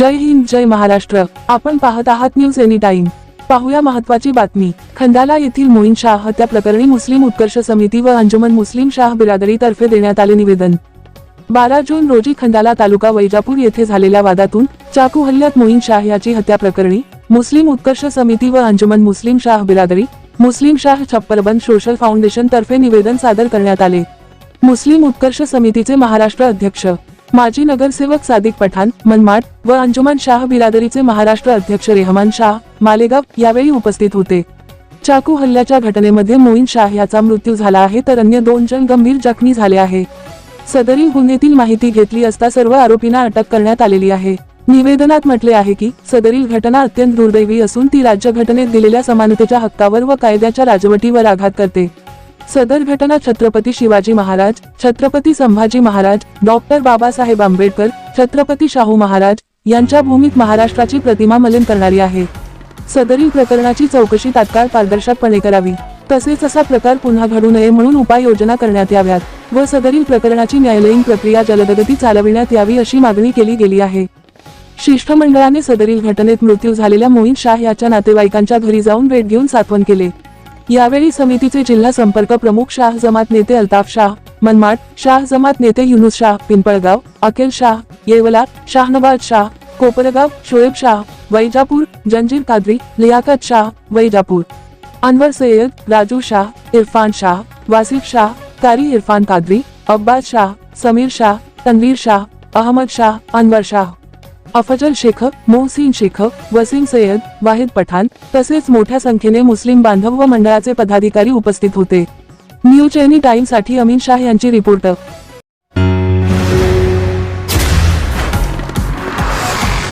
जय हिंद जय महाराष्ट्र. आपण पाहत आहात न्यूज एनी टाइम पाहूया महत्वाची बातमी. खंडाला येथील मोईन शाह हत्या प्रकरणी मुस्लिम उत्कर्ष समिती व अंजुमन मुस्लिम शाह बिरादरी तर्फे देण्यात आले निवेदन. बारा जून रोजी खंडाला तालुका वैजापूर येथे झालेल्या वादातून चाकू हल्ल्यात मोईन शाह याची हत्या प्रकरणी मुस्लिम उत्कर्ष समिती व अंजुमन मुस्लिम शाह बिरादरी मुस्लिम शाह छप्परबंद सोशल फाउंडेशन तर्फे निवेदन सादर करण्यात आले. मुस्लिम उत्कर्ष समितीचे महाराष्ट्र अध्यक्ष माजी नगरसेवक सादिक पठाण मनमाड व अंजुमान शाह बिरादरीचे महाराष्ट्र अध्यक्ष रेहमान शाह मालेगाव यावेळी उपस्थित होते. चाकू हल्ल्याच्या घटनेमध्ये मोईन शाह याचा मृत्यू झाला आहे तर अन्य दोन जण गंभीर जखमी झाले आहे. सदरील गुन्ह्यातील माहिती घेतली असता सर्व आरोपींना अटक करण्यात आलेली आहे. निवेदनात म्हटले आहे की सदरील घटना अत्यंत दुर्दैवी असून ती राज्यघटनेत दिलेल्या समानतेच्या हक्कावर व कायद्याच्या राजवटीवर आघात करते. सदर घटना छत्रपती शिवाजी महाराज छत्रपती संभाजी महाराज डॉक्टर बाबासाहेब आंबेडकर छत्रपती शाहू महाराज यांच्या भूमीत महाराष्ट्राची प्रतिमा मलिन करणारी आहे. सदरील प्रकरणाची चौकशी तात्काळ पारदर्शकपणे करावी. तसेच असा प्रकार पुन्हा घडू नये म्हणून उपाययोजना करण्यात याव्यात व सदरील प्रकरणाची न्यायालयीन प्रक्रिया जलदगती चालविण्यात यावी अशी मागणी केली गेली आहे. शिष्टमंडळाने सदरील घटनेत मृत्यू झालेल्या मोहित शाह याच्या नातेवाईकांच्या घरी जाऊन भेट घेऊन सात्वन केले. यावेळी समितीचे जिल्हा संपर्क प्रमुख शाह जमात नेते अल्ताफ शाह मनमाड शाह जमात नेते युनुस शाह पिंपळगाव अखिल शाह येवला शाहनवाज शाह कोपरगाव शोएब शाह वैजापूर जंजीर कादरी लियाकत शाह वैजापूर. अनवर सय्यद राजू शाह इरफान शाह वासिफ शाह कारी इरफान कादरी अब्बास शाह समीर शाह तनवीर शाह अहमद शाह अनवर शाह. अफजल शेख मोहसिन शेख वसीम सय्यद वाहिद पठाण तसेच मोठ्या संख्येने मुस्लिम बांधव व मंडळाचे पदाधिकारी उपस्थित होते. न्यू चैनी टाइमसाठी साठी शाह यांची रिपोर्ट.